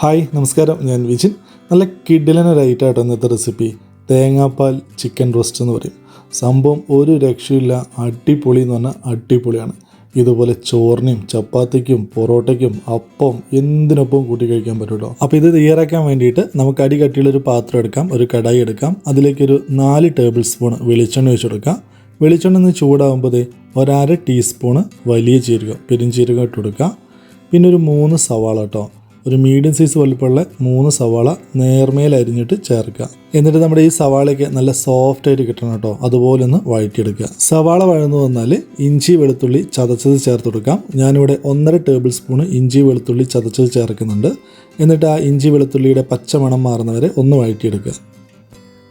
Hi നമസ്കാരം. ഞാൻ വിജിൻ. നല്ല കിഡിലനൊരൈറ്റായിട്ട് ഇന്നത്തെ റെസിപ്പി തേങ്ങാപ്പാൽ ചിക്കൻ റോസ്റ്റ് എന്ന് പറയും. സംഭവം ഒരു രക്ഷയില്ല അടിപൊളി എന്ന് പറഞ്ഞാൽ അടിപൊളിയാണ്. ഇതുപോലെ ചോറിനും ചപ്പാത്തിക്കും പൊറോട്ടയ്ക്കും അപ്പം എന്തിനൊപ്പം കൂട്ടി കഴിക്കാൻ പറ്റുമല്ലോ അപ്പോൾ ഇത് തയ്യാറാക്കാൻ വേണ്ടിയിട്ട് നമുക്ക് അടി കട്ടിയുള്ളൊരു പാത്രം എടുക്കാം ഒരു കടായി എടുക്കാം. അതിലേക്കൊരു നാല് ടേബിൾ സ്പൂൺ വെളിച്ചെണ്ണ വെച്ചെടുക്കാം വെളിച്ചെണ്ണ ഒന്ന് ചൂടാകുമ്പോൾ ഒരര ടീസ്പൂണ് വലിയ ജീരകം പെരിഞ്ചീരകം ഇട്ട് കൊടുക്കുക. പിന്നെ ഒരു മൂന്ന് സവാള കേട്ടോ. ഒരു മീഡിയം സൈസ് വലുപ്പമുള്ള മൂന്ന് സവാള നേർമേൽ അരിഞ്ഞിട്ട് ചേർക്കുക. എന്നിട്ട് നമ്മുടെ ഈ സവാളയ്ക്ക് നല്ല സോഫ്റ്റ് ആയിട്ട് കിട്ടണം കേട്ടോ. അതുപോലെ ഒന്ന് വഴറ്റിയെടുക്കുക. സവാള വഴന്നു വന്നാൽ ഇഞ്ചി വെളുത്തുള്ളി ചതച്ചത് ചേർത്ത് കൊടുക്കാം. ഞാനിവിടെ ഒന്നര ടേബിൾ സ്പൂൺ ഇഞ്ചി വെളുത്തുള്ളി ചതച്ചത് ചേർക്കുന്നുണ്ട്. എന്നിട്ട് ആ ഇഞ്ചി വെളുത്തുള്ളിയുടെ പച്ചമണം മാറുന്നവരെ ഒന്ന് വഴറ്റിയെടുക്കുക.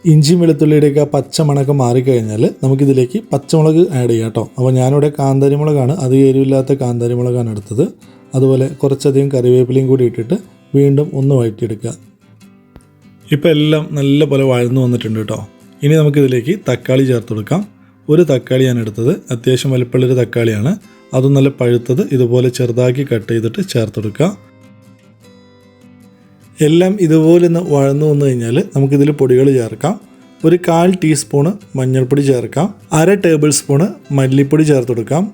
ഇഞ്ചിയും വെളുത്തുള്ളിയുടെയൊക്കെ ആ പച്ചമണക്കം മാറിക്കഴിഞ്ഞാൽ നമുക്കിതിലേക്ക് പച്ചമുളക് ആഡ് ചെയ്യാം കേട്ടോ. അപ്പോൾ ഞാനിവിടെ കാന്താരിമുളകാണ്. അധികം എരിവില്ലാത്ത കാന്താരിമുളകാണ് എടുത്തത്. അതുപോലെ കുറച്ചധികം കറിവേപ്പിലയും കൂടി ഇട്ടിട്ട് വീണ്ടും ഒന്ന് വഴറ്റിയെടുക്കുക. ഇപ്പോൾ എല്ലാം നല്ല പോലെ വഴന്നു വന്നിട്ടുണ്ട് കേട്ടോ. ഇനി നമുക്കിതിലേക്ക് തക്കാളി ചേർത്ത് കൊടുക്കാം. ഒരു തക്കാളി ഞാൻ എടുത്തത് അത്യാവശ്യം വലിപ്പമുള്ളൊരു തക്കാളിയാണ്. അതും നല്ല പഴുത്തത് ഇതുപോലെ ചെറുതാക്കി കട്ട് ചെയ്തിട്ട് ചേർത്ത് കൊടുക്കുക. എല്ലാം ഇതുപോലെ ഒന്ന് വഴന്നു വന്നു കഴിഞ്ഞാൽ നമുക്കിതിൽ പൊടികൾ ചേർക്കാം. ഒരു കാൽ ടീസ്പൂണ് മഞ്ഞൾപ്പൊടി ചേർക്കാം. അര ടേബിൾ സ്പൂണ് മല്ലിപ്പൊടി ചേർത്ത് കൊടുക്കാം.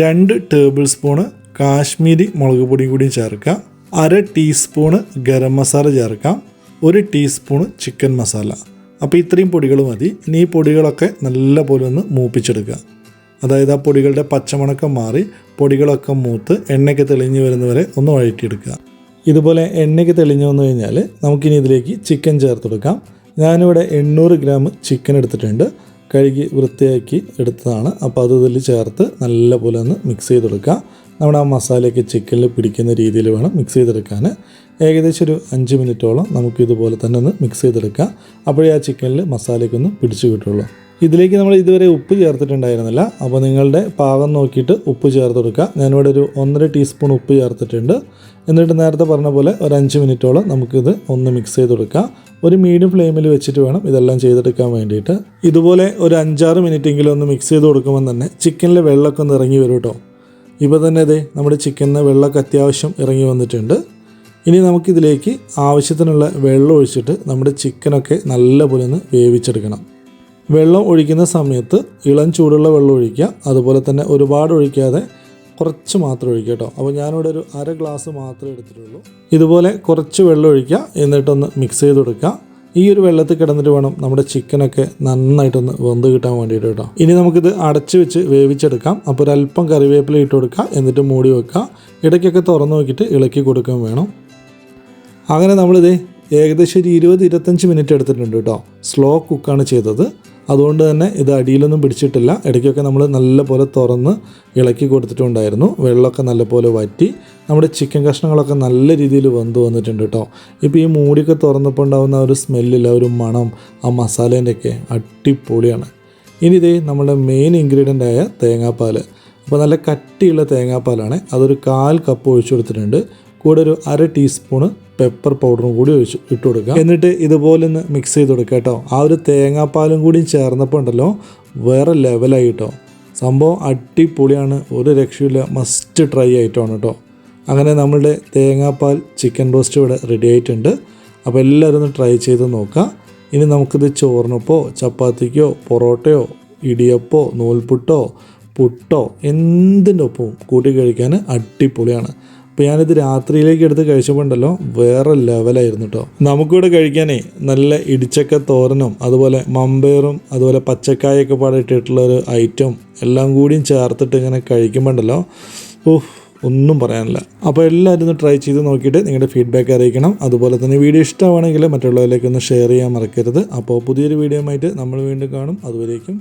രണ്ട് ടേബിൾ സ്പൂണ് കാശ്മീരി മുളക് പൊടി കൂടി ചേർക്കാം. അര ടീസ്പൂണ് ഗരം മസാല ചേർക്കാം. ഒരു ടീസ്പൂണ് ചിക്കൻ മസാല. അപ്പോൾ ഇത്രയും പൊടികൾ മതി. ഇനി ഈ പൊടികളൊക്കെ നല്ല പോലെ ഒന്ന് മൂപ്പിച്ചെടുക്കുക. അതായത് ആ പൊടികളുടെ പച്ചമണക്കം മാറി പൊടികളൊക്കെ മൂത്ത് എണ്ണയ്ക്ക് തെളിഞ്ഞ് വരുന്നവരെ ഒന്ന് വഴറ്റിയെടുക്കുക. ഇതുപോലെ എണ്ണയ്ക്ക് തെളിഞ്ഞു വന്നു കഴിഞ്ഞാൽ നമുക്കിനി ഇതിലേക്ക് ചിക്കൻ ചേർത്തെടുക്കാം ഞാനിവിടെ എണ്ണൂറ് ഗ്രാം ചിക്കൻ എടുത്തിട്ടുണ്ട്. കഴുകി വൃത്തിയാക്കി എടുത്തതാണ്. അപ്പോൾ അത് ഇതിൽ ചേർത്ത് നല്ല പോലെ ഒന്ന് മിക്സ് ചെയ്തെടുക്കാം നമ്മുടെ ആ മസാലയൊക്കെ ചിക്കനിൽ പിടിക്കുന്ന രീതിയിൽ വേണം മിക്സ് ചെയ്തെടുക്കാൻ. ഏകദേശം ഒരു അഞ്ച് മിനിറ്റോളം നമുക്ക് ഇതുപോലെ തന്നെ ഒന്ന് മിക്സ് ചെയ്തെടുക്കാം. അപ്പോഴേ ആ ചിക്കനിൽ മസാലയൊക്കെ ഒന്ന് പിടിച്ചു കിട്ടുള്ളൂ. ഇതിലേക്ക് നമ്മൾ ഇതുവരെ ഉപ്പ് ചേർത്തിട്ടുണ്ടായിരുന്നില്ല. അപ്പോൾ നിങ്ങളുടെ പാകം നോക്കിയിട്ട് ഉപ്പ് ചേർത്ത് കൊടുക്കുക ഞാനിവിടെ ഒരു ഒന്നര ടീസ്പൂൺ ഉപ്പ് ചേർത്തിട്ടുണ്ട്. എന്നിട്ട് നേരത്തെ പറഞ്ഞ പോലെ ഒരു അഞ്ച് മിനിറ്റോളം നമുക്കിത് ഒന്ന് മിക്സ് ചെയ്ത് കൊടുക്കാം. ഒരു മീഡിയം ഫ്ലെയിമിൽ വെച്ചിട്ട് വേണം ഇതെല്ലാം ചെയ്തെടുക്കാൻ വേണ്ടിയിട്ട്. ഇതുപോലെ ഒരു അഞ്ചാറ് മിനിറ്റെങ്കിലും ഒന്ന് മിക്സ് ചെയ്ത് കൊടുക്കുമ്പോൾ തന്നെ ചിക്കനിലെ വെള്ളമൊക്കെ ഒന്ന് ഇറങ്ങി വരും കേട്ടോ. ഇപ്പോൾ തന്നെ അതെ നമ്മുടെ ചിക്കനിന് വെള്ളമൊക്കെ അത്യാവശ്യം ഇറങ്ങി വന്നിട്ടുണ്ട്. ഇനി നമുക്കിതിലേക്ക് ആവശ്യത്തിനുള്ള വെള്ളം ഒഴിച്ചിട്ട് നമ്മുടെ ചിക്കനൊക്കെ നല്ലപോലെ ഒന്ന് വേവിച്ചെടുക്കണം. വെള്ളം ഒഴിക്കുന്ന സമയത്ത് ഇളം ചൂടുള്ള വെള്ളം ഒഴിക്കുക. അതുപോലെ തന്നെ ഒരുപാട് ഒഴിക്കാതെ കുറച്ച് മാത്രം ഒഴിക്കുക കേട്ടോ. അപ്പോൾ ഞാനിവിടെ ഒരു അര ഗ്ലാസ് മാത്രമേ എടുത്തിട്ടുള്ളൂ. ഇതുപോലെ കുറച്ച് വെള്ളം ഒഴിക്കുക. എന്നിട്ടൊന്ന് മിക്സ് ചെയ്ത് കൊടുക്കുക. ഈ ഒരു വെള്ളത്തിൽ കിടന്നിട്ട് വേണം നമ്മുടെ ചിക്കനൊക്കെ നന്നായിട്ടൊന്ന് വെന്ത് കിട്ടാൻ വേണ്ടിയിട്ട് കേട്ടോ. ഇനി നമുക്കിത് അടച്ചു വെച്ച് വേവിച്ചെടുക്കാം. അപ്പോൾ ഒരു അല്പം കറിവേപ്പില ഇട്ട് കൊടുക്കുക എന്നിട്ട് മൂടി വെക്കുക ഇടയ്ക്കൊക്കെ തുറന്നു നോക്കിയിട്ട് ഇളക്കി കൊടുക്കുകയും വേണം. അങ്ങനെ നമ്മളിത് ഏകദേശം ഒരു ഇരുപത് ഇരുപത്തഞ്ച് മിനിറ്റ് എടുത്തിട്ടുണ്ട് കേട്ടോ. സ്ലോ കുക്കാണ് ചെയ്തത്. അതുകൊണ്ട് തന്നെ ഇത് അടിയിലൊന്നും പിടിച്ചിട്ടില്ല. ഇടയ്ക്കൊക്കെ നമ്മൾ നല്ലപോലെ തുറന്ന് ഇളക്കി കൊടുത്തിട്ടുണ്ടായിരുന്നു. വെള്ളമൊക്കെ നല്ലപോലെ വറ്റി നമ്മുടെ ചിക്കൻ കഷ്ണങ്ങളൊക്കെ നല്ല രീതിയിൽ വെന്ത് വന്നിട്ടുണ്ട് കേട്ടോ. ഇപ്പോൾ ഈ മൂടിയൊക്കെ തുറന്നപ്പോൾ ഉണ്ടാകുന്ന ഒരു സ്മെല്ലില്ല ഒരു മണം ആ മസാലേന്റെയൊക്കെ അടിപൊളിയാണ്. ഇനി ഇതേ നമ്മുടെ മെയിൻ ഇൻഗ്രീഡിയന്റ് ആയ തേങ്ങാപ്പാൽ അപ്പോൾ നല്ല കട്ടിയുള്ള തേങ്ങാപ്പാലാണ്. അതൊരു കാൽ കപ്പ് ഒഴിച്ചു കൊടുത്തിട്ടുണ്ട്. കൂടെ ഒരു അര ടീസ്പൂണ് പെപ്പർ പൗഡറും കൂടി ഒഴിച്ച് ഇട്ട് കൊടുക്കുക. എന്നിട്ട് ഇതുപോലെ ഒന്ന് മിക്സ് ചെയ്ത് കൊടുക്കുക കേട്ടോ. ആ ഒരു തേങ്ങാപ്പാലും കൂടി ചേർന്നപ്പോൾ ഉണ്ടല്ലോ വേറെ ലെവലായി കേട്ടോ. സംഭവം അടിപൊളിയാണ്. ഒരു രക്ഷയില്ല മസ്റ്റ് ട്രൈ ആയിട്ടാണ് കേട്ടോ. അങ്ങനെ നമ്മളുടെ തേങ്ങാപ്പാൽ ചിക്കൻ റോസ്റ്റ് ഇവിടെ റെഡി ആയിട്ടുണ്ട്. അപ്പോൾ എല്ലാവരും ഒന്ന് ട്രൈ ചെയ്ത് നോക്കുക. ഇനി നമുക്കിത് ചോറിനൊപ്പോ ചപ്പാത്തിക്കോ പൊറോട്ടയോ ഇടിയപ്പോ നൂൽപുട്ടോ പുട്ടോ എന്തിന്റെ ഒപ്പവും കൂട്ടി കഴിക്കാൻ അടിപൊളിയാണ്. അപ്പോൾ ഞാനിത് രാത്രിയിലേക്ക് എടുത്ത് കഴിച്ചപ്പോൾ ഉണ്ടല്ലോ വേറെ ലെവലായിരുന്നു കേട്ടോ നമുക്കിവിടെ കഴിക്കാനേ നല്ല ഇടിച്ചക്ക തോരനും അതുപോലെ മമ്പയറും അതുപോലെ പച്ചക്കായൊക്കെ പാടിയിട്ടുള്ള ഒരു ഐറ്റം എല്ലാം കൂടിയും ചേർത്തിട്ട് ഇങ്ങനെ കഴിക്കുമ്പോൾ ഉണ്ടല്ലോ ഓഹ് ഒന്നും പറയാനില്ല. അപ്പോൾ എല്ലാവരും ഒന്ന് ട്രൈ ചെയ്ത് നോക്കിയിട്ട് നിങ്ങളുടെ ഫീഡ്ബാക്ക് അറിയിക്കണം. അതുപോലെ തന്നെ വീഡിയോ ഇഷ്ടമാണെങ്കിൽ മറ്റുള്ളവരിലേക്ക് ഒന്ന് ഷെയർ ചെയ്യാൻ മറക്കരുത്. അപ്പോൾ പുതിയൊരു വീഡിയോ ആയിട്ട് നമ്മൾ വീണ്ടും കാണും. അതുവരേക്കും